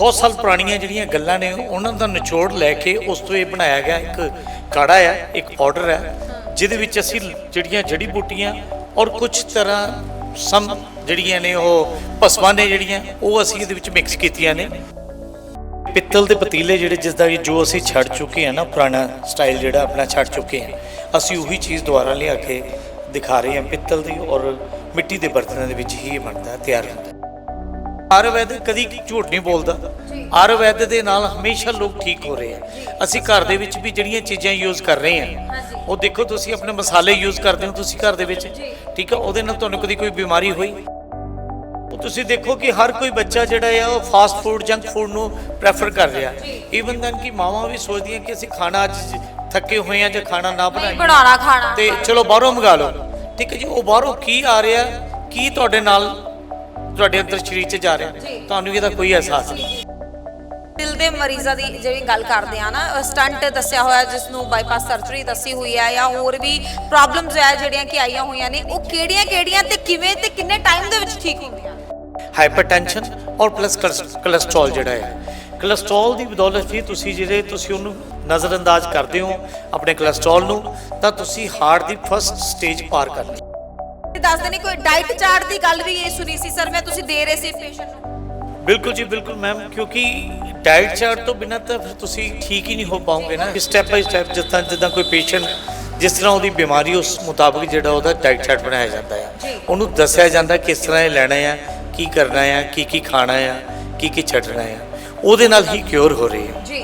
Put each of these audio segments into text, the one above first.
100 ਸਾਲ ਪੁਰਾਣੀਆਂ ਜਿਹੜੀਆਂ ਗੱਲਾਂ ਨੇ, ਉਹਨਾਂ ਦਾ ਨਿਚੋੜ ਲੈ ਕੇ ਉਸ ਤੋਂ ਇਹ ਬਣਾਇਆ ਗਿਆ ਇੱਕ ਕਾੜਾ ਆ, ਇੱਕ ਪਾਊਡਰ ਹੈ ਜਿਹਦੇ ਵਿੱਚ ਅਸੀਂ ਜਿਹੜੀਆਂ ਜੜੀ ਬੂਟੀਆਂ ਔਰ ਕੁਝ ਤਰ੍ਹਾਂ ਸਮ ਜਿਹੜੀਆਂ ਨੇ ਉਹ ਭਸਮਾਂ ਨੇ ਜਿਹੜੀਆਂ, ਉਹ ਅਸੀਂ ਇਹਦੇ ਵਿੱਚ ਮਿਕਸ ਕੀਤੀਆਂ ਨੇ। ਪਿੱਤਲ ਦੇ ਪਤੀਲੇ ਜਿਹੜੇ ਜਿਸ ਦਾ ਕਿ ਜੋ ਅਸੀਂ ਛੱਡ ਚੁੱਕੇ ਹਾਂ ਨਾ, ਪੁਰਾਣਾ ਸਟਾਈਲ ਜਿਹੜਾ ਆਪਣਾ ਛੱਡ ਚੁੱਕੇ ਹਾਂ, ਅਸੀਂ ਉਹੀ ਚੀਜ਼ ਦੁਬਾਰਾ ਲਿਆ ਕੇ ਦਿਖਾ ਰਹੇ ਹਾਂ ਪਿੱਤਲ ਦੀ ਔਰ ਮਿੱਟੀ ਦੇ ਬਰਤਨਾਂ ਦੇ ਵਿੱਚ ਹੀ ਇਹ ਬਣਦਾ, ਤਿਆਰ ਹੁੰਦਾ। ਆਯੁਰਵੈਦ ਕਦੀ ਝੂਠ ਨਹੀਂ ਬੋਲਦਾ। ਆਯੁਰਵੈਦ ਦੇ ਨਾਲ ਹਮੇਸ਼ਾ ਲੋਕ ਠੀਕ ਹੋ ਰਹੇ ਆ। ਅਸੀਂ ਘਰ ਦੇ ਵਿੱਚ ਵੀ ਜਿਹੜੀਆਂ ਚੀਜ਼ਾਂ ਯੂਜ਼ ਕਰ ਰਹੇ ਹਾਂ ਉਹ ਦੇਖੋ ਤੁਸੀਂ ਆਪਣੇ ਮਸਾਲੇ ਯੂਜ਼ ਕਰਦੇ ਹੋ ਤੁਸੀਂ ਘਰ ਦੇ ਵਿੱਚ। ਠੀਕ ਹੈ ਉਹਦੇ ਨਾਲ ਤੁਹਾਨੂੰ ਕਦੀ ਕੋਈ ਬਿਮਾਰੀ ਹੋਈ? ਉਹ ਤੁਸੀਂ ਦੇਖੋ ਕਿ ਹਰ ਕੋਈ ਬੱਚਾ ਜਿਹੜਾ ਆ ਉਹ ਫਾਸਟ ਫੂਡ ਜੰਕ ਫੂਡ ਨੂੰ ਪ੍ਰੈਫਰ ਕਰ ਰਿਹਾ। ਈਵਨ ਦਨ ਕਿ ਮਾਵਾਂ ਵੀ ਸੋਚਦੀਆਂ ਕਿ ਅਸੀਂ ਖਾਣਾ ਅੱਜ ਥੱਕੇ ਹੋਏ ਆ ਜਾਂ ਖਾਣਾ ਨਾ ਬਣਾਈਏ। ਬਣਾਉਣਾ ਖਾਣਾ। ਤੇ ਚਲੋ ਬਾਹਰੋਂ ਮੰਗਾ ਲਓ। ਠੀਕ ਹੈ ਜੀ ਉਹ ਬਾਹਰੋਂ ਕੀ ਆ ਰਿਹਾ ਕੀ ਤੁਹਾਡੇ ਨਾਲ ਤੁਹਾਡੇ ਅੰਦਰ ਸਰੀਰ 'ਚ ਜਾ ਰਿਹਾ। ਤੁਹਾਨੂੰ ਇਹਦਾ ਕੋਈ ਅਹਿਸਾਸ ਨਹੀਂ। ਦਿਲ ਦੇ ਮਰੀਜ਼ਾਂ ਦੀ ਜਿਹੜੀ ਗੱਲ ਕਰਦੇ ਆ ਨਾ ਸਟੰਟ ਦੱਸਿਆ ਹੋਇਆ ਜਿਸ ਨੂੰ ਬਾਈਪਾਸ ਸਰਜਰੀ ਦੱਸੀ ਹੋਈ ਹੈ ਜਾਂ ਹੋਰ ਵੀ ਪ੍ਰੋਬਲਮਸ ਹੈ ਜਿਹੜੀਆਂ ਕਿ ਆਈਆਂ ਹੋਈਆਂ ਨੇ ਉਹ ਕਿਹੜੀਆਂ ਕਿਹੜੀਆਂ ਤੇ ਕਿਵੇਂ ਤੇ ਕਿੰਨੇ ਟਾਈਮ ਦੇ ਵਿੱਚ ਠੀਕ ਹੁੰਦੀਆਂ? ਹਾਈਪਰਟੈਂਸ਼ਨ ਔਰ ਪਲੱਸ ਕੋਲੇਸਟ੍ਰੋਲ ਜਿਹੜਾ ਹੈ। ਕੋਲੇਸਟ੍ਰੋਲ ਦੀ ਬਦੌਲਤ ਹੀ ਤੁਸੀਂ ਜਿਹੜੇ ਤੁਸੀਂ ਉਹਨੂੰ ਨਜ਼ਰਅੰਦਾਜ਼ ਕਰਦੇ ਹੋ ਆਪਣੇ ਕੋਲੇਸਟ੍ਰੋਲ ਨੂੰ ਤਾਂ ਤੁਸੀਂ ਹਾਰਟ ਦੀ ਫਰਸਟ ਸਟੇਜ ਪਾਰ ਕਰ ਲਈ ਤੇ ਦੱਸਦੇ ਨੇ ਕੋਈ ਡਾਈਟ ਚਾਰਟ ਦੀ ਗੱਲ ਵੀ ਇਹ ਸੁਣੀ ਸੀ ਸਰ ਮੈਂ ਤੁਸੀਂ ਦੇ ਰਹੇ ਸੀ ਪੇਸ਼ੈਂਟ ਨੂੰ। ਬਿਲਕੁਲ ਜੀ ਬਿਲਕੁਲ ਮੈਮ ਕਿਉਂਕਿ ਡਾਈਟ ਚਾਰਟ ਤੋਂ ਬਿਨਾਂ ਤਾਂ ਫਿਰ ਤੁਸੀਂ ਠੀਕ ਹੀ ਨਹੀਂ ਹੋ ਪਾਓਗੇ ਨਾ। ਸਟੈਪ ਬਾਈ ਸਟੈਪ ਜਿੱਦਾਂ ਜਿੱਦਾਂ ਕੋਈ ਪੇਸ਼ੈਂਟ ਜਿਸ ਤਰ੍ਹਾਂ ਉਹਦੀ ਬਿਮਾਰੀ ਉਸ ਮੁਤਾਬਕ ਜਿਹੜਾ ਉਹਦਾ ਡਾਈਟ ਚਾਰਟ ਬਣਾਇਆ ਜਾਂਦਾ ਹੈ ਉਹਨੂੰ ਦੱਸਿਆ ਜਾਂਦਾ ਕਿਸ ਤਰ੍ਹਾਂ ਇਹ ਲੈਣਾ ਹੈ ਕੀ ਕਰਨਾ ਹੈ ਕੀ ਕੀ ਖਾਣਾ ਹੈ ਕੀ ਕੀ ਛੱਡਣਾ ਹੈ ਉਹਦੇ ਨਾਲ ਹੀ ਕਿਉਰ ਹੋ ਰਹੀ ਹੈ ਜੀ।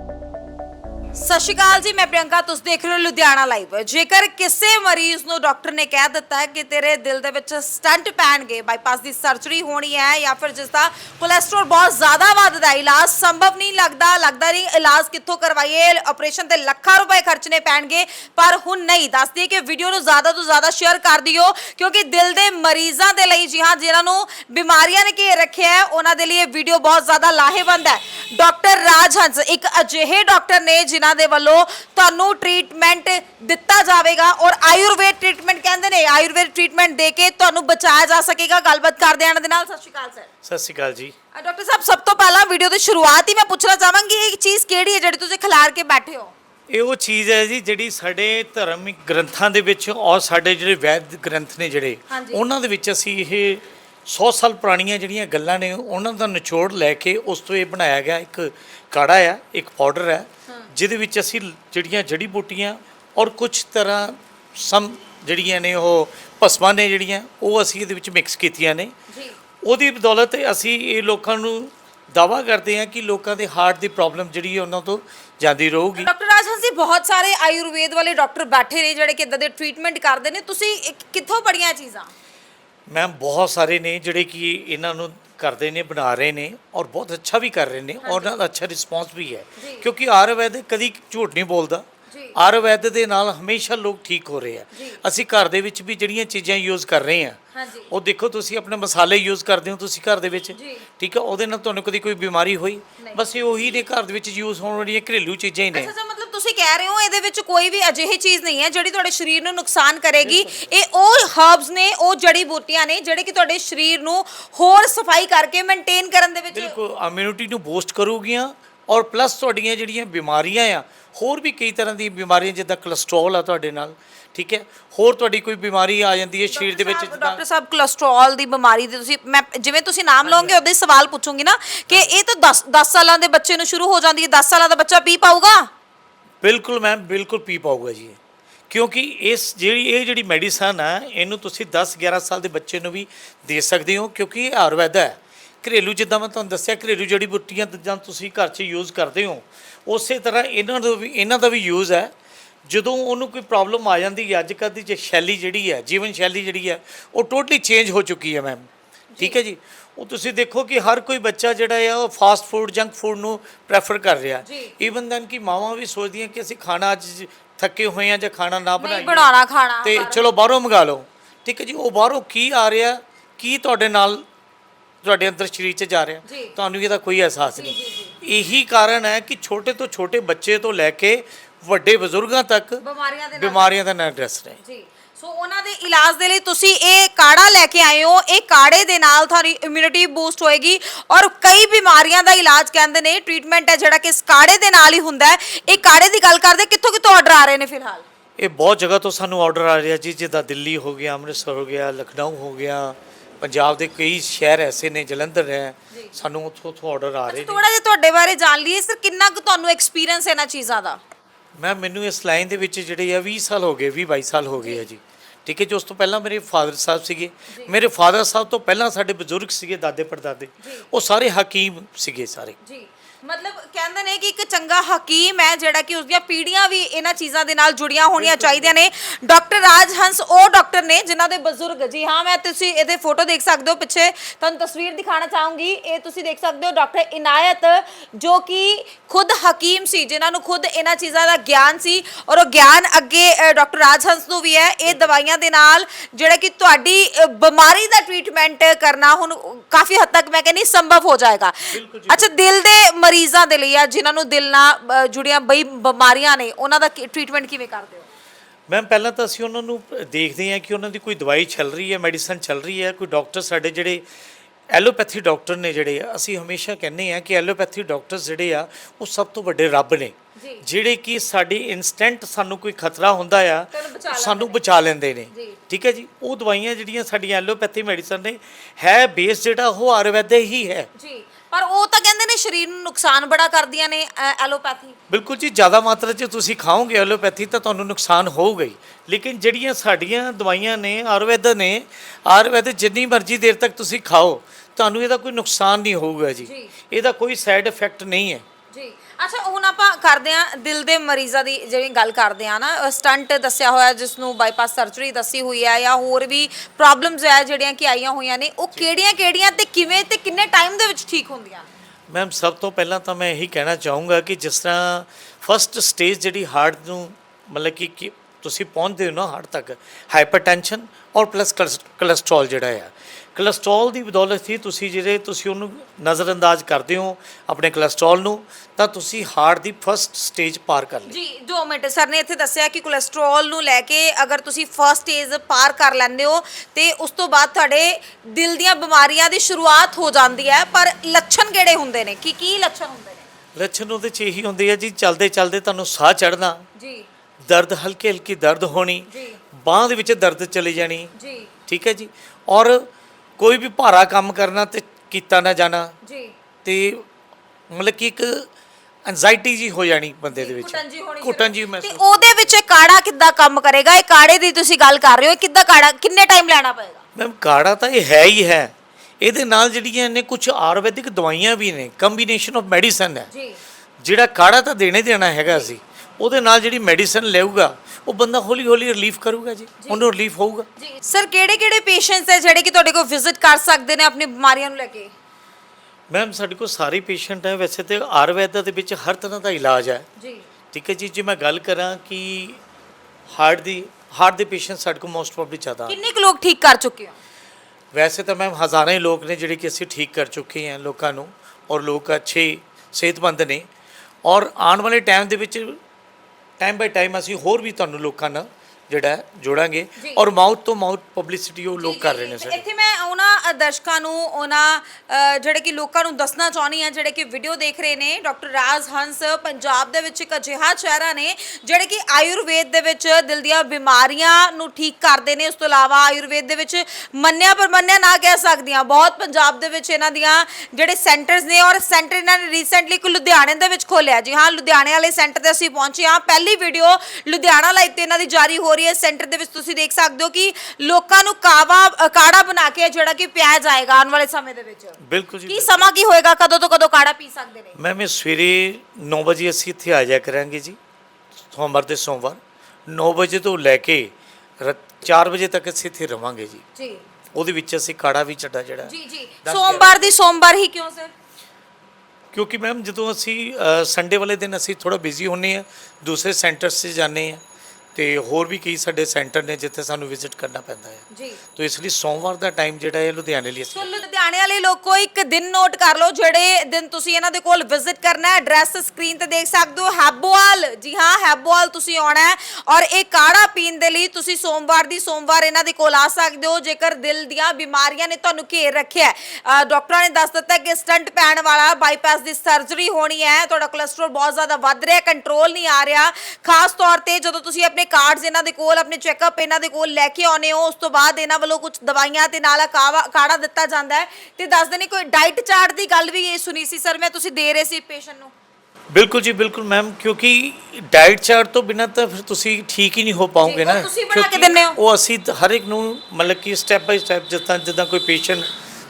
ਸਤਿ ਸ਼੍ਰੀ ਅਕਾਲ ਜੀ, ਮੈਂ ਪ੍ਰਿਯੰਕਾ, ਤੁਸੀਂ ਦੇਖ ਰਹੇ ਹੋ ਲੁਧਿਆਣਾ ਲਾਈਵ। ਜੇਕਰ ਕਿਸੇ ਮਰੀਜ਼ ਨੂੰ ਡਾਕਟਰ ਨੇ ਕਹਿ ਦਿੱਤਾ ਹੈ ਕਿ ਤੇਰੇ ਦਿਲ ਦੇ ਵਿੱਚ ਸਟੰਟ ਪੈਣਗੇ, ਬਾਈਪਾਸ ਦੀ ਸਰਜਰੀ ਹੋਣੀ ਹੈ ਜਾਂ ਫਿਰ ਜਿਸ ਦਾ ਕੋਲੇਸਟ੍ਰੋਲ ਬਹੁਤ ਜ਼ਿਆਦਾ ਵੱਧਦਾ ਹੈ, ਇਲਾਜ ਸੰਭਵ ਨਹੀਂ ਲੱਗਦਾ ਲੱਗਦਾ ਨਹੀਂ ਇਲਾਜ ਕਿੱਥੋਂ ਕਰਵਾਈਏ ਆਪਰੇਸ਼ਨ ਤੇ ਲੱਖਾਂ ਰੁਪਏ ਖਰਚਣੇ ਪੈਣਗੇ, ਪਰ ਹੁਣ ਨਹੀਂ। ਦੱਸਦੀ ਕਿ ਵੀਡੀਓ ਨੂੰ ਜ਼ਿਆਦਾ ਤੋਂ ਜ਼ਿਆਦਾ ਸ਼ੇਅਰ ਕਰ ਦਿਓ, ਕਿਉਂਕਿ ਦਿਲ ਦੇ ਮਰੀਜ਼ਾਂ ਦੇ ਲਈ ਜੀ ਹਾਂ, ਜਿਨ੍ਹਾਂ ਨੂੰ ਬਿਮਾਰੀਆਂ ਨੇ ਘੇਰ ਰੱਖਿਆ ਹੈ, ਉਹਨਾਂ ਦੇ ਲਈ ਇਹ ਵੀਡੀਓ ਬਹੁਤ ਜ਼ਿਆਦਾ ਲਾਹੇਵੰਦ ਹੈ। ਡਾਕਟਰ ਰਾਜ ਹੰਸ ਇੱਕ ਅਜਿਹੇ ਡਾਕਟਰ ਨੇ ਜਿਨ੍ਹਾਂ ਦੇ ਵੱਲੋਂ ਤੁਹਾਨੂੰ ਟ੍ਰੀਟਮੈਂਟ ਦਿੱਤਾ ਜਾਵੇਗਾ ਔਰ ਆਯੁਰਵੇਦ ਟ੍ਰੀਟਮੈਂਟ ਕਹਿੰਦੇ ਨੇ ਆਯੁਰਵੇਦ ਟ੍ਰੀਟਮੈਂਟ ਦੇ ਕੇ ਤੁਹਾਨੂੰ ਬਚਾਇਆ ਜਾ ਸਕੇਗਾ। ਗੱਲਬਾਤ ਕਰਦੇ ਆਂ ਦੇ ਨਾਲ। ਸਤਿ ਸ਼੍ਰੀ ਅਕਾਲ ਸਰ। ਸਤਿ ਸ਼੍ਰੀ ਅਕਾਲ ਜੀ। ਅ, ਡਾਕਟਰ ਸਾਹਿਬ ਸਭ ਤੋਂ ਪਹਿਲਾਂ ਵੀਡੀਓ ਦੀ ਸ਼ੁਰੂਆਤ ਹੀ ਮੈਂ ਪੁੱਛਣਾ ਚਾਹਾਂਗੀ ਇਹ ਚੀਜ਼ ਕਿਹੜੀ ਹੈ ਜਿਹੜੀ ਤੁਸੀਂ ਖਿਲਾਰ ਕੇ ਬੈਠੇ ਹੋ? ਇਹ ਉਹ ਚੀਜ਼ ਹੈ ਜੀ ਜਿਹੜੀ ਸਾਡੇ ਧਾਰਮਿਕ ਗ੍ਰੰਥਾਂ ਦੇ ਵਿੱਚ ਔਰ ਸਾਡੇ ਜਿਹੜੇ ਵੈਦ ਗ੍ਰੰਥ ਨੇ ਜਿਹੜੇ ਹਾਂਜੀ। ਉਹਨਾਂ ਦੇ ਵਿੱਚ ਅਸੀਂ ਇਹ 100 ਸਾਲ ਪੁਰਾਣੀਆਂ ਜਿਹੜੀਆਂ ਗੱਲਾਂ ਨੇ ਉਹਨਾਂ ਦਾ ਨਿਚੋੜ ਲੈ ਕੇ ਉਸ ਤੋਂ ਇਹ ਬਣਾਇਆ ਗਿਆ ਇੱਕ ਕਾੜਾ ਆ ਇੱਕ ਪਾਊਡਰ ਹੈ ਜਿਹਦੇ ਵਿੱਚ ਅਸੀਂ ਜਿਹੜੀਆਂ ਜੜੀ ਬੂਟੀਆਂ ਔਰ ਕੁਝ ਤਰ੍ਹਾਂ ਸਮ ਜਿਹੜੀਆਂ ਨੇ ਉਹ ਭਸਮਾਂ ਨੇ ਜਿਹੜੀਆਂ ਉਹ ਅਸੀਂ ਇਹਦੇ ਵਿੱਚ ਮਿਕਸ ਕੀਤੀਆਂ ਨੇ। ਜੀ। ਉਹਦੀ ਬਦੌਲਤ ਅਸੀਂ ਇਹ ਲੋਕਾਂ ਨੂੰ ਦਾਵਾ ਕਰਦੇ ਹਾਂ ਕਿ ਲੋਕਾਂ ਦੇ ਹਾਰਟ ਦੀ ਪ੍ਰੋਬਲਮ ਜਿਹੜੀ ਹੈ ਉਹਨਾਂ ਤੋਂ ਜਾਂਦੀ ਰਹੂਗੀ। ਡਾਕਟਰ ਰਾਜ ਹੰਸ ਜੀ ਬਹੁਤ ਸਾਰੇ ਆਯੁਰਵੇਦ ਵਾਲੇ ਡਾਕਟਰ ਬੈਠੇ ਨੇ ਜਿਹੜੇ ਕਿ ਇਦਾਂ ਦੇ ਟ੍ਰੀਟਮੈਂਟ ਕਰਦੇ ਨੇ। ਤੁਸੀਂ ਕਿੱਥੋਂ ਪੜੀਆਂ ਚੀਜ਼ਾਂ? ਮੈਮ ਬਹੁਤ ਸਾਰੇ ਨੇ ਜਿਹੜੇ ਕਿ ਇਹਨਾਂ ਨੂੰ ਕਰਦੇ ਨੇ ਬਣਾ ਰਹੇ ਨੇ ਔਰ ਬਹੁਤ ਅੱਛਾ ਵੀ ਕਰ ਰਹੇ ਨੇ ਔਰ ਨਾਲ ਅੱਛਾ ਰਿਸਪੌਂਸ ਵੀ ਹੈ। ਕਿਉਂਕਿ ਆਯੁਰਵੈਦ ਕਦੀ ਝੂਠ ਨਹੀਂ ਬੋਲਦਾ। ਆਯੁਰਵੈਦ ਦੇ ਨਾਲ ਹਮੇਸ਼ਾ ਲੋਕ ਠੀਕ ਹੋ ਰਹੇ ਆ। ਅਸੀਂ ਘਰ ਦੇ ਵਿੱਚ ਵੀ ਜਿਹੜੀਆਂ ਚੀਜ਼ਾਂ ਯੂਜ਼ ਕਰ ਰਹੇ ਹਾਂਜੀ ਉਹ ਦੇਖੋ ਤੁਸੀਂ ਆਪਣੇ ਮਸਾਲੇ ਯੂਜ਼ ਕਰਦੇ ਹੋ ਤੁਸੀਂ ਘਰ ਦੇ ਵਿੱਚ। ਠੀਕ ਹੈ ਉਹਦੇ ਨਾਲ ਤੁਹਾਨੂੰ ਕਦੀ ਕੋਈ ਬਿਮਾਰੀ ਹੋਈ। ਬਸ ਇਹ ਉਹੀ ਨੇ ਘਰ ਦੇ ਵਿੱਚ ਯੂਜ਼ ਹੋਣ ਵਾਲੀਆਂ ਘਰੇਲੂ ਚੀਜ਼ਾਂ ਹੀ ਨੇ ਤੁਸੀਂ ਕਹਿ ਰਹੇ ਹੋ ਇਹਦੇ ਵਿੱਚ ਕੋਈ ਵੀ ਅਜਿਹੀ ਚੀਜ਼ ਨਹੀਂ ਹੈ ਜਿਹੜੀ ਤੁਹਾਡੇ ਸਰੀਰ ਨੂੰ ਨੁਕਸਾਨ ਕਰੇਗੀ। ਇਹ ਉਹ ਹਰਬਸ ਨੇ ਉਹ ਜੜੀ ਬੂਟੀਆਂ ਨੇ ਜਿਹੜੇ ਕਿ ਤੁਹਾਡੇ ਸਰੀਰ ਨੂੰ ਹੋਰ ਸਫ਼ਾਈ ਕਰਕੇ ਮੇਨਟੇਨ ਕਰਨ ਦੇ ਵਿੱਚ ਬਿਲਕੁਲ ਇਮਿਊਨਿਟੀ ਨੂੰ ਬੂਸਟ ਕਰੂਗੀਆਂ ਔਰ ਪਲੱਸ ਤੁਹਾਡੀਆਂ ਜਿਹੜੀਆਂ ਬਿਮਾਰੀਆਂ ਆ ਹੋਰ ਵੀ ਕਈ ਤਰ੍ਹਾਂ ਦੀ ਬਿਮਾਰੀਆਂ ਜਿੱਦਾਂ ਕੋਲੇਸਟ੍ਰੋਲ ਆ ਤੁਹਾਡੇ ਨਾਲ ਠੀਕ ਹੈ? ਹੋਰ ਤੁਹਾਡੀ ਕੋਈ ਬਿਮਾਰੀ ਆ ਜਾਂਦੀ ਹੈ ਸਰੀਰ ਦੇ ਵਿੱਚ ਡਾਕਟਰ ਸਾਹਿਬ- ਕੋਲੇਸਟ੍ਰੋਲ ਦੀ ਬਿਮਾਰੀ ਦੀ ਤੁਸੀਂ ਮੈਂ ਜਿਵੇਂ ਤੁਸੀਂ ਨਾਮ ਲਓਗੇ ਹੀ ਸਵਾਲ ਪੁੱਛੂੰਗੀ ਨਾ ਕਿ ਇਹ ਤਾਂ 10 10 ਸਾਲਾਂ ਦੇ ਬੱਚੇ ਨੂੰ ਸ਼ੁਰੂ ਹੋ ਜਾਂਦੀ ਹੈ 10 ਸਾਲਾਂ ਦਾ ਬੱਚਾ ਪੀ ਪਾਊਗਾ? ਬਿਲਕੁਲ ਮੈਮ ਬਿਲਕੁਲ ਪੀ ਪਾਊਗਾ ਜੀ ਕਿਉਂਕਿ ਇਸ ਜਿਹੜੀ, ਇਹ ਜਿਹੜੀ ਮੈਡੀਸਨ ਆ, ਇਹਨੂੰ ਤੁਸੀਂ 10 11 ਸਾਲ ਦੇ ਬੱਚੇ ਨੂੰ ਵੀ ਦੇ ਸਕਦੇ ਹੋ, ਕਿਉਂਕਿ ਇਹ ਆਯੁਰਵੈਦ ਹੈ। ਘਰੇਲੂ ਜਿੱਦਾਂ ਮੈਂ ਤੁਹਾਨੂੰ ਦੱਸਿਆ, ਘਰੇਲੂ ਜੜੀ ਬੂਟੀਆਂ ਜਿੱਦਾਂ ਤੁਸੀਂ ਘਰ 'ਚ ਯੂਜ਼ ਕਰਦੇ ਹੋ, ਉਸੇ ਤਰ੍ਹਾਂ ਇਹਨਾਂ ਦਾ ਵੀ, ਇਹਨਾਂ ਦਾ ਵੀ ਯੂਜ਼ ਹੈ। ਜਦੋਂ ਉਹਨੂੰ ਕੋਈ ਪ੍ਰੋਬਲਮ ਆ ਜਾਂਦੀ ਹੈ ਅੱਜ ਕੱਲ੍ਹ ਦੀ ਜੇ ਸ਼ੈਲੀ ਜਿਹੜੀ ਹੈ, ਜੀਵਨ ਸ਼ੈਲੀ ਜਿਹੜੀ ਹੈ, ਉਹ ਟੋਟਲੀ ਚੇਂਜ ਹੋ ਚੁੱਕੀ ਹੈ ਮੈਮ ਠੀਕ ਹੈ ਜੀ। ਉਹ ਤੁਸੀਂ ਦੇਖੋ ਕਿ ਹਰ ਕੋਈ ਬੱਚਾ ਜਿਹੜਾ ਆ ਉਹ ਫਾਸਟ ਫੂਡ ਜੰਕ ਫੂਡ ਨੂੰ ਪ੍ਰੈਫਰ ਕਰ ਰਿਹਾ। ਈਵਨ ਦਨ ਕਿ ਮਾਵਾਂ ਵੀ ਸੋਚਦੀਆਂ ਕਿ ਅਸੀਂ ਖਾਣਾ ਅੱਜ ਥੱਕੇ ਹੋਏ ਆ ਜਾਂ ਖਾਣਾ ਨਾ ਬਣਾਈਏ। ਬਣਾਉਣਾ ਖਾਣਾ ਤੇ ਚਲੋ ਬਾਹਰੋਂ ਮੰਗਾ ਲਓ। ਠੀਕ ਹੈ ਜੀ ਉਹ ਬਾਹਰੋਂ ਕੀ ਆ ਰਿਹਾ ਕੀ ਤੁਹਾਡੇ ਨਾਲ ਤੁਹਾਡੇ ਅੰਦਰ ਸਰੀਰ 'ਚ ਜਾ ਰਿਹਾ। ਤੁਹਾਨੂੰ ਇਹਦਾ ਕੋਈ ਅਹਿਸਾਸ ਨਹੀਂ। ਇਹੀ ਕਾਰਨ ਹੈ ਕਿ ਛੋਟੇ ਤੋਂ ਛੋਟੇ ਬੱਚੇ ਤੋਂ ਲੈ ਕੇ ਵੱਡੇ ਬਜ਼ੁਰਗਾਂ ਤੱਕ ਬਿਮਾਰੀਆਂ ਦੇ ਨਾਲ ਬਿਮਾਰੀਆਂ ਦਾ ਨਾਲ ਡਰਸ ਰਹੇ। ਜੀ। ਸੋ ਉਹਨਾਂ ਦੇ ਇਲਾਜ ਦੇ ਲਈ ਤੁਸੀਂ ਇਹ ਕਾੜਾ ਲੈ ਕੇ ਆਏ ਹੋ। ਇਹ ਕਾੜੇ ਦੇ ਨਾਲ ਤੁਹਾਡੀ ਇਮਿਊਨਿਟੀ ਬੂਸਟ ਹੋਏਗੀ ਔਰ ਕਈ ਬਿਮਾਰੀਆਂ ਦਾ ਇਲਾਜ ਕਹਿੰਦੇ ਨੇ ਟ੍ਰੀਟਮੈਂਟ ਹੈ ਜਿਹੜਾ ਕਿ ਇਸ ਕਾੜੇ ਦੇ ਨਾਲ ਹੀ ਹੁੰਦਾ ਹੈ। ਇਹ ਕਾੜੇ ਦੀ ਗੱਲ ਕਰਦੇ ਕਿੱਥੋਂ ਕਿੱਥੋਂ ਆਰਡਰ ਆ ਰਹੇ ਨੇ ਫਿਲਹਾਲ? ਇਹ ਬਹੁਤ ਜਗ੍ਹਾ ਤੋਂ ਸਾਨੂੰ ਆਰਡਰ ਆ ਰਿਹਾ ਜੀ ਜਿੱਦਾਂ ਦਿੱਲੀ ਹੋ ਗਿਆ ਅੰਮ੍ਰਿਤਸਰ ਹੋ ਗਿਆ ਲਖਨਊ ਹੋ ਗਿਆ ਪੰਜਾਬ ਦੇ ਕਈ ਸ਼ਹਿਰ ਐਸੇ ਨੇ ਜਲੰਧਰ ਹੈ। ਸਾਨੂੰ ਉੱਥੋਂ ਉੱਥੋਂ ਆਰਡਰ ਆ ਰਹੇ ਨੇ। ਥੋੜਾ ਜਿਹਾ ਤੁਹਾਡੇ ਬਾਰੇ ਜਾਣ ਲਈਏ ਸਰ ਕਿੰਨਾ ਕੁ ਤੁਹਾਨੂੰ ਐਕਸਪੀਰੀਅੰਸ ਇਹਨਾਂ ਚੀਜ਼ਾਂ ਦਾ? ਮੈਂ ਮੈਨੂੰ ਇਸ ਲਾਈਨ ਦੇ ਵਿੱਚ ਜਿਹੜੇ ਆ 20 ਸਾਲ ਹੋ ਗਏ 20 22 ਸਾਲ ਹੋ ਗਏ ਆ ਜੀ। ਠੀਕ ਹੈ ਜੀ ਉਸ ਤੋਂ ਪਹਿਲਾਂ ਮੇਰੇ ਫਾਦਰ ਸਾਹਿਬ ਸੀਗੇ। ਮੇਰੇ ਫਾਦਰ ਸਾਹਿਬ ਤੋਂ ਪਹਿਲਾਂ ਸਾਡੇ ਬਜ਼ੁਰਗ ਸੀਗੇ ਦਾਦੇ ਪੜਦਾਦੇ। ਉਹ ਸਾਰੇ ਹਕੀਮ ਸੀਗੇ ਸਾਰੇ। ਜੀ। ਮਤਲਬ ਕਹਿੰਦੇ ਨੇ ਕਿ ਇੱਕ ਚੰਗਾ ਹਕੀਮ ਹੈ ਜਿਹੜਾ ਕਿ ਉਸਦੀਆਂ ਪੀੜ੍ਹੀਆਂ ਵੀ ਇਹਨਾਂ ਚੀਜ਼ਾਂ ਦੇ ਨਾਲ ਜੁੜੀਆਂ ਹੋਣੀਆਂ ਚਾਹੀਦੀਆਂ ਨੇ। ਡਾਕਟਰ ਰਾਜ ਹੰਸ ਉਹ ਡਾਕਟਰ ਨੇ ਜਿਨ੍ਹਾਂ ਦੇ ਬਜ਼ੁਰਗ ਜੀ। ਹਾਂ ਮੈਂ ਤੁਸੀਂ ਇਹਦੇ ਫੋਟੋ ਦੇਖ ਸਕਦੇ ਹੋ ਪਿੱਛੇ। ਤੁਹਾਨੂੰ ਤਸਵੀਰ ਦਿਖਾਣਾ ਚਾਹੂੰਗੀ। ਇਹ ਤੁਸੀਂ ਦੇਖ ਸਕਦੇ ਹੋ ਡਾਕਟਰ ਇਨਾਇਤ ਜੋ ਕਿ ਖੁਦ ਹਕੀਮ ਸੀ ਜਿਨ੍ਹਾਂ ਨੂੰ ਖੁਦ ਇਹਨਾਂ ਚੀਜ਼ਾਂ ਦਾ ਗਿਆਨ ਸੀ। ਔਰ ਉਹ ਗਿਆਨ ਅੱਗੇ ਅ, ਡਾਕਟਰ ਰਾਜ ਹੰਸ ਨੂੰ ਵੀ ਹੈ। ਇਹ ਦਵਾਈਆਂ ਦੇ ਨਾਲ ਜਿਹੜਾ ਕਿ ਤੁਹਾਡੀ ਅ, ਬਿਮਾਰੀ ਦਾ ਟ੍ਰੀਟਮੈਂਟ ਕਰਨਾ ਹੁਣ ਕਾਫੀ ਹੱਦ ਤੱਕ ਮੈਂ ਕਹਿੰਦੀ ਸੰਭਵ ਹੋ ਜਾਏਗਾ। ਅੱਛਾ ਦਿਲ ਦੇ ਮਰੀਜ਼ਾਂ ਦੇ ਲਈ ਆ ਜਿਨ੍ਹਾਂ ਨੂੰ ਦਿਲ ਨਾਲ ਜੁੜੀਆਂ ਬਈ ਬਿਮਾਰੀਆਂ ਨੇ ਉਹਨਾਂ ਦਾ ਟ੍ਰੀਟਮੈਂਟ ਕਿਵੇਂ ਕਰਦੇ ਹੋ? ਮੈਮ ਪਹਿਲਾਂ ਤਾਂ ਅਸੀਂ ਉਹਨਾਂ ਨੂੰ ਦੇਖਦੇ ਹਾਂ ਕਿ ਉਹਨਾਂ ਦੀ ਕੋਈ ਦਵਾਈ ਚੱਲ ਰਹੀ ਹੈ ਮੈਡੀਸਨ ਚੱਲ ਰਹੀ ਹੈ ਕੋਈ ਡਾਕਟਰ ਸਾਡੇ ਜਿਹੜੇ ਐਲੋਪੈਥੀ ਡਾਕਟਰ ਨੇ ਜਿਹੜੇ ਆ ਅਸੀਂ ਹਮੇਸ਼ਾ ਕਹਿੰਦੇ ਹਾਂ ਕਿ ਐਲੋਪੈਥੀ ਡਾਕਟਰਸ ਜਿਹੜੇ ਆ ਉਹ ਸਭ ਤੋਂ ਵੱਡੇ ਰੱਬ ਨੇ। ਜਿਹੜੇ ਕਿ ਸਾਡੀ ਇਨਸਟੈਂਟ ਸਾਨੂੰ ਕੋਈ ਖਤਰਾ ਹੁੰਦਾ ਆ ਸਾਨੂੰ ਬਚਾ ਲੈਂਦੇ ਨੇ। ਠੀਕ ਹੈ ਜੀ? ਉਹ ਦਵਾਈਆਂ ਜਿਹੜੀਆਂ ਸਾਡੀਆਂ ਐਲੋਪੈਥੀ ਮੈਡੀਸਨ ਨੇ ਹੈ ਬੇਸ ਜਿਹੜਾ ਉਹ ਆਯੁਰਵੈਦਿਕ ਹੀ ਹੈ। ਜੀ। ਪਰ ਉਹ ਤਾਂ ਨੇ ਸਰੀਰ ਨੂੰ ਨੁਕਸਾਨ ਬੜਾ ਕਰਦੀਆਂ ਨੇ ਐਲੋਪੈਥੀ? ਬਿਲਕੁਲ ਜੀ ਜ਼ਿਆਦਾ ਮਾਤਰਾ 'ਚ ਤੁਸੀਂ ਖਾਓਗੇ ਐਲੋਪੈਥੀ ਤਾਂ ਤੁਹਾਨੂੰ ਨੁਕਸਾਨ ਹੋਊਗਾ ਹੀ। ਲੇਕਿਨ ਜਿਹੜੀਆਂ ਸਾਡੀਆਂ ਦਵਾਈਆਂ ਨੇ ਆਯੁਰਵੈਦ ਨੇ ਆਯੁਰਵੈਦ ਜਿੰਨੀ ਮਰਜ਼ੀ ਦੇਰ ਤੱਕ ਤੁਸੀਂ ਖਾਓ ਤੁਹਾਨੂੰ ਇਹਦਾ ਕੋਈ ਨੁਕਸਾਨ ਨਹੀਂ ਹੋਊਗਾ ਜੀ। ਜੀ। ਇਹਦਾ ਕੋਈ ਸਾਈਡ ਇਫੈਕਟ ਨਹੀਂ ਹੈ। ਜੀ। ਅੱਛਾ ਹੁਣ ਆਪਾਂ ਕਰਦੇ ਆ ਦਿਲ ਦੇ ਮਰੀਜ਼ਾਂ ਦੀ ਜਿਹੜੀ ਗੱਲ ਕਰਦੇ ਆ ਨਾ ਸਟੰਟ ਦੱਸਿਆ ਹੋਇਆ ਜਿਸ ਨੂੰ ਬਾਈਪਾਸ ਸਰਜਰੀ ਦੱਸੀ ਹੋਈ ਹੈ ਜਾਂ ਹੋਰ ਵੀ ਪ੍ਰੋਬਲਮਸ ਹੈ ਜਿਹੜੀਆਂ ਕਿ ਆਈਆਂ ਹੋਈਆਂ ਨੇ ਉਹ ਕਿਹੜੀਆਂ ਕਿਹੜੀਆਂ ਤੇ ਕਿਵੇਂ ਤੇ ਕਿੰਨੇ ਟਾਈਮ ਦੇ ਵਿੱਚ ਠੀਕ ਹੁੰਦੀਆਂ? ਮੈਮ ਸਭ ਤੋਂ ਪਹਿਲਾਂ ਤਾਂ ਮੈਂ ਇਹੀ ਕਹਿਣਾ ਚਾਹੂੰਗਾ ਕਿ ਜਿਸ ਤਰ੍ਹਾਂ ਫਸਟ ਸਟੇਜ ਜਿਹੜੀ ਹਾਰਟ ਨੂੰ ਮਤਲਬ ਕਿ ਕਿ ਤੁਸੀਂ ਪਹੁੰਚਦੇ ਹੋ ਨਾ ਹਾਰਟ ਤੱਕ ਹਾਈਪਰਟੈਂਸ਼ਨ ਔਰ ਪਲੱਸ ਕੋਲੇਸਟ੍ਰੋਲ ਜਿਹੜਾ ਆ। ਕੋਲੇਸਟ੍ਰੋਲ ਦੀ ਬਦੌਲਤ ਹੀ ਤੁਸੀਂ ਜਿਹੜੇ ਤੁਸੀਂ ਉਹਨੂੰ ਨਜ਼ਰਅੰਦਾਜ਼ ਕਰਦੇ ਹੋ ਆਪਣੇ ਕੋਲੇਸਟ੍ਰੋਲ ਨੂੰ ਤਾਂ ਤੁਸੀਂ ਹਾਰਟ ਦੀ ਫਰਸਟ ਸਟੇਜ ਪਾਰ ਕਰ ਲਈ। ਜੀ ਦੋ ਮਿੰਟ ਸਰ ਨੇ ਇੱਥੇ ਦੱਸਿਆ ਕਿ ਕੋਲੇਸਟ੍ਰੋਲ ਨੂੰ ਲੈ ਕੇ ਅਗਰ ਤੁਸੀਂ ਫਰਸਟ ਸਟੇਜ ਪਾਰ ਕਰ ਲੈਂਦੇ ਹੋ ਤੇ ਉਸ ਤੋਂ ਬਾਅਦ ਤੁਹਾਡੇ ਦਿਲ ਦੀਆਂ ਬਿਮਾਰੀਆਂ ਦੀ ਸ਼ੁਰੂਆਤ ਹੋ ਜਾਂਦੀ ਹੈ ਪਰ ਲੱਛਣ ਕਿਹੜੇ ਹੁੰਦੇ ਨੇ? ਕੀ ਕੀ ਲੱਛਣ ਹੁੰਦੇ ਨੇ? ਲੱਛਣ ਉਹਦੇ ਚ ਇਹੀ ਹੁੰਦੇ ਆ ਜੀ ਚਲਦੇ ਚਲਦੇ ਤੁਹਾਨੂੰ ਸਾਹ ਚੜਨਾ ਜੀ। ਦਰਦ ਹਲਕੀ ਹਲਕੀ ਦਰਦ ਹੋਣੀ ਜੀ। ਬਾਂਹ ਦੇ ਵਿੱਚ ਦਰਦ ਚਲੀ ਜਾਣੀ। ਜੀ। ਠੀਕ ਹੈ ਜੀ? ਔਰ ਕੋਈ ਵੀ ਭਾਰਾ ਕੰਮ ਕਰਨਾ ਤੇ ਕੀਤਾ ਨਾ ਜਾਣਾ ਜੀ। ਤੇ ਮਤਲਬ ਕਿ ਇੱਕ ਐਂਜ਼ਾਈਟੀ ਜੀ ਹੋ ਜਾਣੀ ਬੰਦੇ ਦੇ ਵਿੱਚ। ਘੁਟਨ ਜੀ ਹੋਣੀ ਘੁਟਨ ਜੀ ਸ਼ੁਰੂ- ਤੇ ਮਹਿਸੂਸ ਉਹਦੇ ਵਿੱਚ ਇਹ ਕਾੜਾ ਕਿੱਦਾਂ ਕੰਮ ਕਰੇਗਾ? ਇਹ ਕਾੜੇ ਦੀ ਤੁਸੀਂ ਗੱਲ ਕਰ ਰਹੇ ਹੋ ਇਹ ਕਿੱਦਾਂ ਕਾੜਾ ਕਿੰਨੇ ਟਾਈਮ ਲੈਣਾ ਪਏਗਾ? ਮੈਮ ਕਾੜਾ ਤਾਂ ਇਹ ਹੈ ਹੀ ਹੈ। ਇਹਦੇ ਨਾਲ ਜਿਹੜੀਆਂ ਨੇ ਕੁਝ ਆਯੁਰਵੈਦਿਕ ਦਵਾਈਆਂ ਵੀ ਨੇ ਕੰਬੀਨੇਸ਼ਨ ਆਫ ਮੈਡੀਸਨ ਹੈ। ਜੀ। ਜਿਹੜਾ ਕਾੜਾ ਤਾਂ ਦੇਣੇ ਦੇਣਾ ਹੈਗਾ ਸੀ। ਉਹਦੇ ਨਾਲ ਜਿਹੜੀ ਮੈਡੀਸਨ ਲਊਗਾ ਉਹ ਬੰਦਾ ਹੌਲੀ ਹੌਲੀ ਰਿਲੀਫ ਕਰੂਗਾ ਜੀ ਉਹਨੂੰ ਰਿਲੀਫ ਹੋਊਗਾ। ਜੀ। ਸਰ ਕਿਹੜੇ ਕਿਹੜੇ ਪੇਸ਼ੈਂਟਸ ਹੈ ਜਿਹੜੇ ਕਿ ਤੁਹਾਡੇ ਕੋਲ ਵਿਜ਼ਿਟ ਕਰ ਸਕਦੇ ਨੇ ਆਪਣੀ ਬਿਮਾਰੀਆਂ ਨੂੰ ਲੈ ਕੇ? ਮੈਮ ਸਾਡੇ ਕੋਲ ਸਾਰੇ ਪੇਸ਼ੈਂਟ ਹੈ ਵੈਸੇ ਤੇ ਆਯੁਰਵੈਦ ਦੇ ਵਿੱਚ ਹਰ ਤਰ੍ਹਾਂ ਦਾ ਇਲਾਜ ਹੈ। ਜੀ। ਠੀਕ ਹੈ ਜੀ ਜੇ ਮੈਂ ਗੱਲ ਕਰਾਂ ਕਿ ਹਾਰਟ ਦੀ ਹਾਰਟ ਦੇ ਪੇਸ਼ੈਂਟ ਸਾਡੇ ਕੋਲ ਮੋਸਟ ਪ੍ਰੋਬਬਲੀ ਜ਼ਿਆਦਾ ਕਿੰਨੇ ਕੁ ਲੋਕ ਠੀਕ ਕਰ ਚੁੱਕੇ ਹੋ ਵੈਸੇ ਤਾਂ ਮੈਮ ਹਜ਼ਾਰਾਂ ਹੀ ਲੋਕ ਨੇ ਜਿਹੜੇ ਕਿ ਅਸੀਂ ਠੀਕ ਕਰ ਚੁੱਕੇ ਹਾਂ ਲੋਕਾਂ ਨੂੰ ਔਰ ਲੋਕ ਅੱਛੇ ਸਿਹਤਮੰਦ ਨੇ। ਔਰ ਆਉਣ ਵਾਲੇ ਟਾਈਮ ਦੇ ਵਿੱਚ ਟਾਈਮ ਬਾਈ ਟਾਈਮ ਅਸੀਂ ਹੋਰ ਵੀ ਤੁਹਾਨੂੰ ਲੋਕਾਂ ਨਾਲ ਜਿਹੜਾ ਜੋੜਾਂਗੇ ਜੀ। ਔਰ ਮਾਊਥ ਤੋਂ ਮਾਊਥ ਪਬਲਿਸਿਟੀ ਉਹ ਲੋਕ ਕਰ ਰਹੇ ਨੇ ਸਾਡੇ। ਇੱਥੇ ਮੈਂ ਉਹਨਾਂ ਦਰਸ਼ਕਾਂ ਨੂੰ ਉਹਨਾਂ ਅ, ਜਿਹੜੇ ਕਿ ਲੋਕਾਂ ਨੂੰ ਦੱਸਣਾ ਚਾਹੁੰਦੀ ਹਾਂ ਜਿਹੜੇ ਕਿ ਵੀਡੀਓ ਦੇਖ ਰਹੇ ਨੇ ਡਾਕਟਰ ਰਾਜ ਹੰਸ ਪੰਜਾਬ ਦੇ ਵਿੱਚ ਇੱਕ ਅਜਿਹਾ ਚਿਹਰਾ ਨੇ ਜਿਹੜੇ ਕਿ ਆਯੁਰਵੇਦ ਦੇ ਵਿੱਚ ਦਿਲ ਦੀਆਂ ਬਿਮਾਰੀਆਂ ਨੂੰ ਠੀਕ ਕਰਦੇ ਨੇ। ਉਸ ਤੋਂ ਇਲਾਵਾ ਆਯੁਰਵੇਦ ਦੇ ਵਿੱਚ ਮੰਨਿਆ ਪਰਮੰਨਿਆ ਨਾ ਕਹਿ ਸਕਦੀਆਂ। ਬਹੁਤ ਪੰਜਾਬ ਦੇ ਵਿੱਚ ਇਹਨਾਂ ਦੀਆਂ ਜਿਹੜੇ ਸੈਂਟਰਸ ਨੇ ਔਰ ਸੈਂਟਰ ਇਹਨਾਂ ਨੇ ਰੀਸੈਂਟਲੀ ਇੱਕ ਲੁਧਿਆਣੇ ਦੇ ਵਿੱਚ ਖੋਲਿਆ ਜੀ ਹਾਂ ਲੁਧਿਆਣੇ ਵਾਲੇ ਸੈਂਟਰ ਤੇ ਅਸੀਂ ਪਹੁੰਚੇ ਹਾਂ। ਪਹਿਲੀ ਵੀਡੀਓ ਲੁਧਿਆਣਾ ਲਾਈਵ ਤੇ ਇਹਨਾਂ ਦੀ ਜਾਰੀ ਹੋ ਰਹੀ ਹੈ ਸੈਂਟਰ ਦੇ ਵਿੱਚ ਤੁਸੀਂ ਦੇਖ ਸਕਦੇ ਹੋ ਕਿ ਲੋਕਾਂ ਨੂੰ ਕਾਵਾ ਕਾੜਾ ਬਣਾ ਕੇ ਜਿਹੜਾ ਕਿ ਪਿਆ ਜਾਏਗਾ ਆਉਣ ਵਾਲੇ ਸਮੇਂ ਦੇ ਵਿੱਚ। ਬਿਲਕੁਲ ਜੀ ਕੀ ਸਮਾਂ ਕੀ ਹੋਏਗਾ? ਕਦੋਂ ਤੋਂ ਕਦੋਂ ਕਾੜਾ ਪੀ ਸਕਦੇ ਨੇ? ਮੈਮ ਇਹ ਸਵੇਰੇ 9 ਵਜੇ ਅਸੀਂ ਇੱਥੇ ਆ ਜਾਇਆ ਕਰਾਂਗੇ ਜੀ ਸੋਮਵਾਰ ਤੇ ਸੋਮਵਾਰ। 9 ਵਜੇ ਤੋਂ ਲੈ ਕੇ 4 ਵਜੇ ਤੱਕ ਅਸੀਂ ਇੱਥੇ ਰਵਾਂਗੇ ਜੀ। ਜੀ। ਉਹਦੇ ਵਿੱਚ ਅਸੀਂ ਕਾੜਾ ਵੀ ਚੱਡਾ ਜਿਹੜਾ ਜੀ ਜੀ। ਦਸ ਸੋਮਵਾਰ ਦੀ ਸੋਮਵਾਰ ਹੀ ਕਿਉਂ ਸਰ? ਕਿਉਂਕਿ ਮੈਮ ਜਦੋਂ ਅਸੀਂ ਸੰਡੇ ਵਾਲੇ ਦਿਨ ਅਸੀਂ ਥੋੜਾ ਬਿਜ਼ੀ ਹੁੰਨੇ ਆ ਦੂਸਰੇ ਸੈਂਟਰਸ 'ਚ ਜਾਂਦੇ ਆ ਤੇ ਹੋਰ ਵੀ ਕਈ ਸਾਡੇ ਸੈਂਟਰ ਨੇ ਜਿੱਥੇ ਸਾਨੂੰ ਵਿਜ਼ਿਟ ਕਰਨਾ ਪੈਂਦਾ ਹੈ। ਜੀ। ਤੋ ਇਸ ਲਈ ਸੋਮਵਾਰ ਦਾ ਟਾਈਮ ਜਿਹੜਾ ਹੈ ਲੁਧਿਆਣੇ ਲਈ ਸੋ ਅਸੀਂ ਲੁਧਿਆਣੇ ਵਾਲੇ ਲੋਕੋ ਇੱਕ ਦਿਨ ਨੋਟ ਕਰ ਲਓ ਜਿਹੜੇ ਦਿਨ ਤੁਸੀਂ ਇਹਨਾਂ ਦੇ ਕੋਲ ਵਿਜ਼ਿਟ ਕਰਨਾ ਹੈ ਐਡਰੈਸ ਸਕਰੀਨ ਤੇ ਦੇਖ ਸਕਦੇ ਹੋ ਹੈਬੋਵਾਲ। ਜੀ ਹਾਂ ਹੈਬੋਵਾਲ ਤੁਸੀਂ ਆਉਣਾ ਹੈ ਔਰ ਇਹ ਕਾੜਾ ਪੀਣ ਦੇ ਲਈ ਤੁਸੀਂ ਸੋਮਵਾਰ ਦੀ ਸੋਮਵਾਰ ਇਹਨਾਂ ਦੇ ਕੋਲ ਆ ਸਕਦੇ ਹੋ ਜੇਕਰ ਦਿਲ ਦੀਆਂ ਬਿਮਾਰੀਆਂ ਨੇ ਤੁਹਾਨੂੰ ਘੇਰ ਰੱਖਿਆ ਹੈ। ਅ, ਡਾਕਟਰਾਂ ਨੇ ਦੱਸ ਦਿੱਤਾ ਕਿ ਸਟੰਟ ਪੈਣ ਵਾਲਾ ਬਾਈਪਾਸ ਦੀ ਸਰਜਰੀ ਹੋਣੀ ਹੈ ਤੁਹਾਡਾ ਕੋਲੇਸਟ੍ਰੋਲ ਬਹੁਤ ਜ਼ਿਆਦਾ ਵੱਧ ਰਿਹਾ ਕੰਟਰੋਲ ਨਹੀਂ ਆ ਰਿਹਾ। ਖਾਸ ਤੌਰ ਤੇ ਜਦੋਂ ਤੁਸੀਂ ਆਪਣੇ ਕਾਰਡਸ ਇਹਨਾਂ ਦੇ ਕੋਲ ਆਪਣੇ ਚੈੱਕਅਪ ਇਹਨਾਂ ਦੇ ਕੋਲ ਲੈ ਕੇ ਆਉਨੇ ਹੋ। ਉਸ ਤੋਂ ਬਾਅਦ ਇਹਨਾਂ ਵੱਲੋਂ ਕੁਝ ਦਵਾਈਆਂ ਤੇ ਨਾਲ ਕਾੜਾ ਦਿੱਤਾ ਜਾਂਦਾ ਹੈ। ਤੇ ਦੱਸ ਦੇਣੀ ਕੋਈ ਡਾਈਟ ਚਾਰਟ ਦੀ ਗੱਲ ਵੀ ਇਹ ਸੁਣੀ ਸੀ ਸਰ ਮੈਂ ਤੁਸੀਂ ਦੇ ਰਹੇ ਸੀ ਪੇਸ਼ੈਂਟ ਨੂੰ। ਬਿਲਕੁਲ ਜੀ ਬਿਲਕੁਲ ਮੈਮ ਕਿਉਂਕਿ ਡਾਈਟ ਚਾਰਟ ਤੋਂ ਬਿਨਾਂ ਤਾਂ ਫਿਰ ਤੁਸੀਂ ਠੀਕ ਹੀ ਨਹੀਂ ਹੋ ਪਾਓਗੇ ਨਾ। ਕਿਉਂਕਿ। ਉਹ ਅਸੀਂ ਹਰ ਇੱਕ ਨੂੰ ਮਤਲਬ ਕਿ ਸਟੈਪ ਬਾਈ ਸਟੈਪ ਜਿੱਦਾਂ ਜਿੱਦਾਂ ਕੋਈ ਪੇਸ਼ੈਂਟ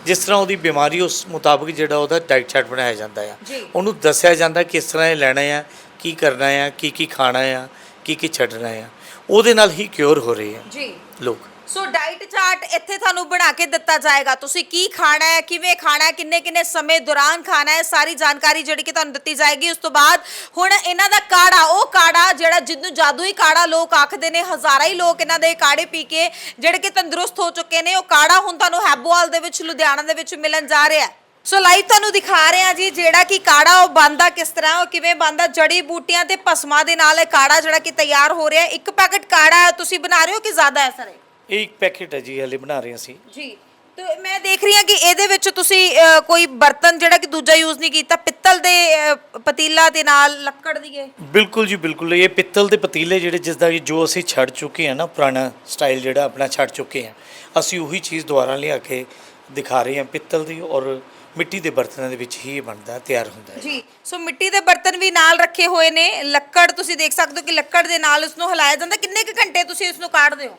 ਜਿਸ ਤਰ੍ਹਾਂ ਉਹਦੀ ਬਿਮਾਰੀ ਉਸ ਮੁਤਾਬਕ ਜਿਹੜਾ ਉਹਦਾ ਡਾਈਟ ਚਾਰਟ ਬਣਾਇਆ ਜਾਂਦਾ ਆ। ਉਹਨੂੰ ਦੱਸਿਆ ਜਾਂਦਾ ਕਿਸ ਤਰ੍ਹਾਂ ਇਹ ਲੈਣਾ ਆ ਕੀ ਕਰਨਾ ਆ ਕੀ ਕੀ ਖਾਣਾ ਆ। ਕੀ ਕੀ ਛੱਡਣਾ ਆ ਉਹਦੇ ਨਾਲ ਹੀ ਕਿਉਰ ਹੋ ਰਹੇ ਆ ਜੀ। ਲੋਕ। ਸੋ ਡਾਈਟ ਚਾਰਟ ਇੱਥੇ ਤੁਹਾਨੂੰ ਬਣਾ ਕੇ ਦਿੱਤਾ ਜਾਏਗਾ। ਤੁਸੀਂ ਕੀ ਖਾਣਾ ਹੈ ਕਿਵੇਂ ਖਾਣਾ ਹੈ ਕਿੰਨੇ ਕਿੰਨੇ ਸਮੇਂ ਦੌਰਾਨ ਖਾਣਾ ਹੈ ਸਾਰੀ ਜਾਣਕਾਰੀ ਜਿਹੜੀ ਕਿ ਤੁਹਾਨੂੰ ਦਿੱਤੀ ਜਾਏਗੀ। ਉਸ ਤੋਂ ਬਾਅਦ ਹੁਣ ਇਹਨਾਂ ਦਾ ਕਾੜਾ ਉਹ ਕਾੜਾ ਜਿਹੜਾ ਜਿਹਨੂੰ ਜਾਦੂਈ ਕਾੜਾ ਲੋਕ ਆਖਦੇ ਨੇ ਹਜ਼ਾਰਾਂ ਹੀ ਲੋਕ ਇਹਨਾਂ ਦੇ ਕਾੜੇ ਪੀ ਕੇ ਜਿਹੜੇ ਕਿ ਤੰਦਰੁਸਤ ਹੋ ਚੁੱਕੇ ਨੇ ਉਹ ਕਾੜਾ ਹੁਣ ਤੁਹਾਨੂੰ ਹੈਬੋਵਾਲ ਦੇ ਵਿੱਚ ਲੁਧਿਆਣਾ ਦੇ ਵਿੱਚ ਮਿਲਣ ਜਾ ਰਿਹਾ ਹੈ। ਸੋ ਲਾਈਵ ਤੁਹਾਨੂੰ ਦਿਖਾ ਰਹੇ ਹਾਂ ਜੀ ਜਿਹੜਾ ਕਿ ਕਾੜਾ ਉਹ ਬੰਦਾ ਕਿਸ ਤਰ੍ਹਾਂ ਉਹ ਕਿਵੇਂ ਬੰਦਾ ਜੜੀ ਬੂਟੀਆਂ ਤੇ ਭਸਮਾਂ ਦੇ ਨਾਲ ਇਹ ਕਾੜਾ ਜਿਹੜਾ ਕਿ ਤਿਆਰ ਹੋ ਰਿਹਾ ਇੱਕ ਪੈਕੇਟ ਕਾੜਾ ਤੁਸੀਂ ਬਣਾ ਰਹੇ ਹੋ ਕਿ ਜ਼ਿਆਦਾ ਹੈ ਸਰ ਇਹ? ਇੱਕ ਪੈਕੇਟ ਹੈ ਜੀ ਹਲੇ ਬਣਾ ਰਹੇ ਹਾਂ ਅਸੀਂ। ਜੀ ਤੇ ਮੈਂ ਦੇਖ ਰਹੀ ਹਾਂ ਕਿ ਇਹਦੇ ਵਿੱਚ ਤੁਸੀਂ ਅ, ਕੋਈ ਬਰਤਨ ਜਿਹੜਾ ਕਿ ਦੂਜਾ ਯੂਜ਼ ਨਹੀਂ ਕੀਤਾ ਪਿੱਤਲ ਦੇ ਅ, ਪਤੀਲਾ ਦੇ ਨਾਲ ਲੱਕੜ ਦੀ ਇਹ? ਬਿਲਕੁਲ ਜੀ ਬਿਲਕੁਲ। ਇਹ ਪਿੱਤਲ ਦੇ ਪਤੀਲੇ ਜਿਹੜੇ ਜਿਸ ਦਾ ਕਿ ਜੋ ਅਸੀਂ ਛੱਡ ਚੁੱਕੇ ਹਾਂ ਨਾ ਪੁਰਾਣਾ ਸਟਾਈਲ ਜਿਹੜਾ ਆਪਣਾ ਛੱਡ ਚੁੱਕੇ ਹਾਂ ਅਸੀਂ ਉਹੀ ਚੀਜ਼ ਦੁਬਾਰਾ ਲਿਆ ਕੇ ਦਿਖਾ ਰਹੇ ਹਾਂ ਪਿੱਤਲ ਦੀ ਔਰ ਮਿੱਟੀ ਦੇ ਬਰਤਨਾਂ ਦੇ ਵਿੱਚ ਹੀ ਇਹ ਬਣਦਾ ਤਿਆਰ ਹੁੰਦਾ ਹੈ। ਜੀ ਸੋ ਮਿੱਟੀ ਦੇ ਬਰਤਨ ਵੀ ਨਾਲ ਰੱਖੇ ਹੋਏ ਨੇ। ਲੱਕੜ ਤੁਸੀਂ ਦੇਖ ਸਕਦੇ ਹੋ ਕਿ ਲੱਕੜ ਦੇ ਨਾਲ ਉਸ ਨੂੰ ਹਿਲਾਇਆ ਜਾਂਦਾ। ਕਿੰਨੇ ਕੁ ਘੰਟੇ ਤੁਸੀਂ ਇਸ ਨੂੰ ਕਾੜਦੇ ਹੋ?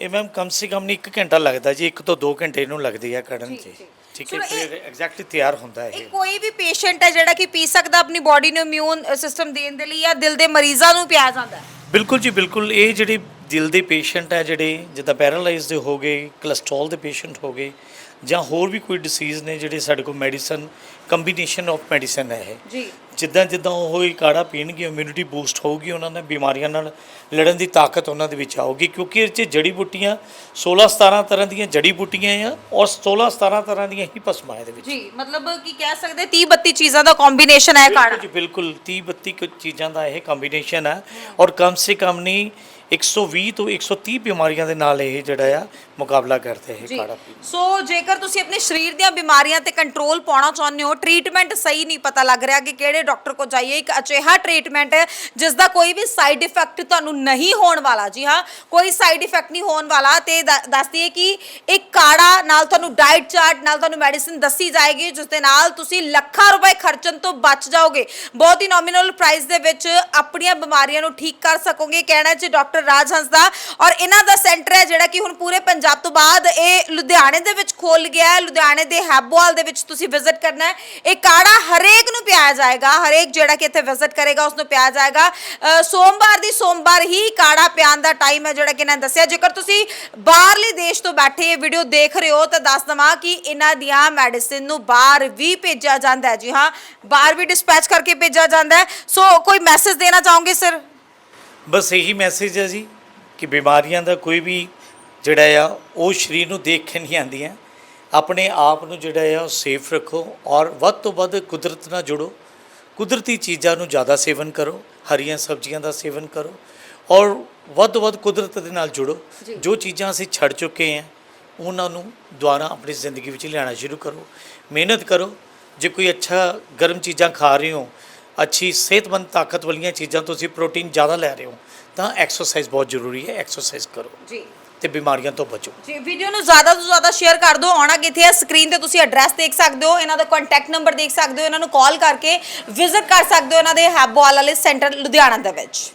ਇਹ ਮੈਮ ਕਮ ਸੇ ਕਮ ਨਹੀਂ 1 ਘੰਟਾ ਲੱਗਦਾ ਜੀ 1 ਤੋਂ 2 ਘੰਟੇ ਇਹਨੂੰ ਲੱਗਦੇ ਆ ਜੀ, 'ਚ। ਠੀਕ। ਹੈ ਚਲੋ ਇਹ- ਫਿਰ ਐਗਜ਼ੈਕਟਲੀ ਤਿਆਰ ਹੁੰਦਾ ਇਹ। ਇਹ ਕੋਈ ਵੀ ਪੇਸ਼ੈਂਟ ਹੈ ਜਿਹੜਾ ਕਿ ਪੀ ਸਕਦਾ ਆਪਣੀ ਬਾਡੀ ਨੂੰ ਇਮਿਊਨ ਸਿਸਟਮ ਦੇਣ ਦੇ ਲਈ ਜਾਂ ਦਿਲ ਦੇ ਮਰੀਜ਼ਾਂ ਨੂੰ ਪਿਆ ਜਾਂਦਾ ਹੈ। ਬਿਲਕੁਲ ਜੀ ਬਿਲਕੁਲ। ਇਹ ਜਿਹੜੇ ਦਿਲ ਦੇ ਪੇਸ਼ੈਂਟ ਹੈ ਜਿਹੜੇ ਜਿੱਦਾਂ ਪੈਰਾਲਾਈਜ਼ ਦੇ ਹੋ ਗਏ ਕੋਲੇਸਟ੍ਰੋਲ ਦੇ ਪੇਸ਼ੈਂਟ ਹੋ ਗਏ ਜਾਂ ਹੋਰ ਵੀ ਕੋਈ ਡਿਸੀਜ਼ ਨੇ ਜਿਹੜੇ ਸਾਡੇ ਕੋਲ ਮੈਡੀਸਨ ਕੰਬੀਨੇਸ਼ਨ ਆਫ ਮੈਡੀਸਨ ਹੈ ਇਹ। ਜੀ। ਜਿੱਦਾਂ ਜਿੱਦਾਂ ਉਹ ਇਹ ਕਾੜਾ ਪੀਣਗੇ ਇਮਿਊਨਿਟੀ ਬੂਸਟ ਹੋਊਗੀ ਉਹਨਾਂ ਦੇ ਬਿਮਾਰੀਆਂ ਨਾਲ ਲੜਨ ਦੀ ਤਾਕਤ ਉਹਨਾਂ ਦੇ ਵਿੱਚ ਆਊਗੀ ਕਿਉਂਕਿ ਇਹ 'ਚ ਜੜੀ ਬੂਟੀਆਂ 16 17 ਤਰ੍ਹਾਂ ਦੀਆਂ ਜੜੀ ਬੂਟੀਆਂ ਆ ਔਰ 16 17 ਤਰ੍ਹਾਂ ਦੀਆਂ ਹੀ ਭਸਮਾਂ ਇਹਦੇ ਵਿੱਚ। ਜੀ ਮਤਲਬ ਕੀ ਕਹਿ ਸਕਦੇ 30 32 ਚੀਜ਼ਾਂ ਦਾ ਕੰਬੀਨੇਸ਼ਨ ਹੈ ਕਾੜਾ। ਜੀ ਬਿਲਕੁਲ 30 32 ਕੁ ਚੀਜ਼ਾਂ ਦਾ ਇਹ ਕੰਬੀਨੇਸ਼ਨ ਹੈ ਔਰ ਕਮ ਸੇ ਕਮ ਨਹੀਂ 120 ਤੋਂ 130 ਬਿਮਾਰੀਆਂ ਦੇ ਨਾਲ ਇਹ ਜਿਹੜਾ ਆ ਮੁਕਾਬਲਾ ਕਰਦੇ ਜੀ। ਕਾੜਾ ਪੀ ਸੋ ਜੇਕਰ ਤੁਸੀਂ ਆਪਣੇ ਸਰੀਰ ਦੀਆਂ ਬਿਮਾਰੀਆਂ ਤੇ ਕੰਟਰੋਲ ਪਾਉਣਾ ਚਾਹੁੰਦੇ ਹੋ ਟ੍ਰੀਟਮੈਂਟ ਸਹੀ ਨਹੀਂ ਪਤਾ ਲੱਗ ਰਿਹਾ ਕਿ ਕਿਹੜੇ ਡਾਕਟਰ ਕੋਲ ਜਾਈਏ ਇੱਕ ਅਜਿਹਾ ਟ੍ਰੀਟਮੈਂਟ ਹੈ ਜਿਸ ਦਾ ਕੋਈ ਵੀ ਸਾਈਡ ਇਫੈਕਟ ਤੁਹਾਨੂੰ ਨਹੀਂ ਹੋਣ ਵਾਲਾ। ਜੀ ਹਾਂ ਕੋਈ ਸਾਈਡ ਇਫੈਕਟ ਨਹੀਂ ਹੋਣ ਵਾਲਾ ਤੇ ਦ- ਦੱਸ ਦਈਏ ਕਿ ਇੱਕ ਕਾੜਾ ਨਾਲ ਤੁਹਾਨੂੰ ਡਾਈਟ ਚਾਰਟ ਨਾਲ ਤੁਹਾਨੂੰ ਮੈਡੀਸਿਨ ਦੱਸੀ ਜਾਏਗੀ ਜਿਸ ਦੇ ਨਾਲ ਤੁਸੀਂ ਲੱਖਾਂ ਰੁਪਏ ਖਰਚਣ ਤੋਂ ਬਚ ਜਾਓਗੇ। ਬਹੁਤ ਹੀ ਨੋਮੀਨਲ ਪ੍ਰਾਈਸ ਦੇ ਵਿੱਚ ਆਪਣੀਆਂ ਬਿਮਾਰੀਆਂ ਨੂੰ ਠੀਕ ਕਰ ਸਕੋਗੇ ਕਹਿਣਾ ਚ ਡਾਕਟਰ ਰਾਜ ਹੰਸ ਦਾ। ਔਰ ਇਹਨਾਂ ਦਾ ਸੈਂਟਰ ਹੈ ਜਿਹੜਾ ਕਿ ਹੁਣ ਪੂਰੇ ਪੰਜਾਬ ਤੋਂ ਬਾਅਦ ਇਹ ਲੁਧਿਆਣੇ ਦੇ ਵਿੱਚ ਖੋਲ ਗਿਆ ਹੈ, ਲੁਧਿਆਣੇ ਦੇ ਹੈਬੋਵਾਲ ਦੇ ਵਿੱਚ ਤੁਸੀਂ ਵਿਜ਼ਿਟ ਕਰਨਾ ਹੈ। ਇਹ ਕਾੜਾ ਹਰੇਕ ਨੂੰ ਪਿਆਇਆ ਜਾਏਗਾ, ਹਰੇਕ ਜਿਹੜਾ ਕਿ ਇੱਥੇ ਵਿਜ਼ਿਟ ਕਰੇਗਾ ਉਸ ਨੂੰ ਪਿਆਇਆ ਜਾਏਗਾ। ਸੋਮਵਾਰ ਦੀ ਸੋਮਵਾਰ ਹੀ ਕਾੜਾ ਪਿਆਉਣ ਦਾ ਟਾਈਮ ਹੈ ਜਿਹੜਾ ਕਿ ਇਹਨਾਂ ਨੇ ਦੱਸਿਆ। ਜੇਕਰ ਤੁਸੀਂ ਬਾਹਰਲੇ ਦੇਸ਼ ਤੋਂ ਬੈਠੇ ਇਹ ਵੀਡੀਓ ਦੇਖ ਰਹੇ ਹੋ, ਤਾਂ ਦੱਸ ਦਵਾਂ ਕਿ ਇਹਨਾਂ ਦੀਆਂ ਮੈਡੀਸਿਨ ਨੂੰ ਬਾਹਰ ਵੀ ਭੇਜਿਆ ਜਾਂਦਾ ਹੈ। ਜੀ ਹਾਂ, ਬਾਹਰ ਵੀ ਡਿਸਪੈਚ ਕਰਕੇ ਭੇਜਿਆ ਜਾਂਦਾ ਹੈ। ਸੋ ਕੋਈ ਮੈਸੇਜ ਦੇਣਾ ਚਾਹੋਗੇ ਸਰ ਬਸ ਇਹੀ ਮੈਸੇਜ ਹੈ ਜੀ ਕਿ ਬਿਮਾਰੀਆਂ ਦਾ ਕੋਈ ਵੀ ਜਿਹੜਾ ਆ ਉਹ ਸਰੀਰ ਨੂੰ ਦੇਖ ਕੇ ਨਹੀਂ ਆਉਂਦੀਆਂ। ਆਪਣੇ ਆਪ ਨੂੰ ਜਿਹੜਾ ਆ ਉਹ ਸੇਫ ਰੱਖੋ ਔਰ ਵੱਧ ਤੋਂ ਵੱਧ ਕੁਦਰਤ ਨਾਲ ਜੁੜੋ। ਕੁਦਰਤੀ ਚੀਜ਼ਾਂ ਨੂੰ ਜ਼ਿਆਦਾ ਸੇਵਨ ਕਰੋ ਹਰੀਆਂ ਸਬਜ਼ੀਆਂ ਦਾ ਸੇਵਨ ਕਰੋ ਔਰ ਵੱਧ ਤੋਂ ਵੱਧ ਕੁਦਰਤ ਦੇ ਨਾਲ ਜੁੜੋ। ਜੀ। ਚੀਜ਼ਾਂ ਅਸੀਂ ਛੱਡ ਚੁੱਕੇ ਹਾਂ ਉਹਨਾਂ ਨੂੰ ਦੁਬਾਰਾ ਆਪਣੀ ਜ਼ਿੰਦਗੀ ਵਿੱਚ ਲਿਆਉਣਾ ਸ਼ੁਰੂ ਕਰੋ। ਮਿਹਨਤ ਕਰੋ। ਜੇ ਕੋਈ ਅੱਛਾ ਗਰਮ ਚੀਜ਼ਾਂ ਖਾ ਰਹੇ ਹੋ ਅੱਛੀ ਸਿਹਤਮੰਦ ਤਾਕਤ ਵਾਲੀਆਂ ਚੀਜ਼ਾਂ ਤੁਸੀਂ ਪ੍ਰੋਟੀਨ ਜ਼ਿਆਦਾ ਲੈ ਰਹੇ ਹੋ ਤਾਂ ਐਕਸਰਸਾਈਜ਼ ਬਹੁਤ ਜ਼ਰੂਰੀ ਹੈ। ਐਕਸਰਸਾਈਜ਼ ਕਰੋ। ਜੀ। ਤੇ ਬਿਮਾਰੀਆਂ ਤੋਂ ਬਚੋ। ਜੀ ਵੀਡੀਓ ਨੂੰ ਜ਼ਿਆਦਾ ਤੋਂ ਜ਼ਿਆਦਾ ਸ਼ੇਅਰ ਕਰ ਦਿਓ, ਆਉਣਾ ਕਿੱਥੇ ਹੈ? ਸਕਰੀਨ ਤੇ ਤੁਸੀਂ ਐਡਰੈਸ ਦੇਖ ਸਕਦੇ ਹੋ, ਇਹਨਾਂ ਦਾ ਕੰਟੈਕਟ ਨੰਬਰ ਦੇਖ ਸਕਦੇ ਹੋ, ਇਹਨਾਂ ਨੂੰ ਕਾਲ ਕਰਕੇ ਵਿਜ਼ਿਟ ਕਰ ਸਕਦੇ ਹੋ ਇਹਨਾਂ ਦੇ ਹੈਬੋਵਾਲ ਵਾਲੇ ਸੈਂਟਰ ਲੁਧਿਆਣਾ ਦੇ ਵਿੱਚ।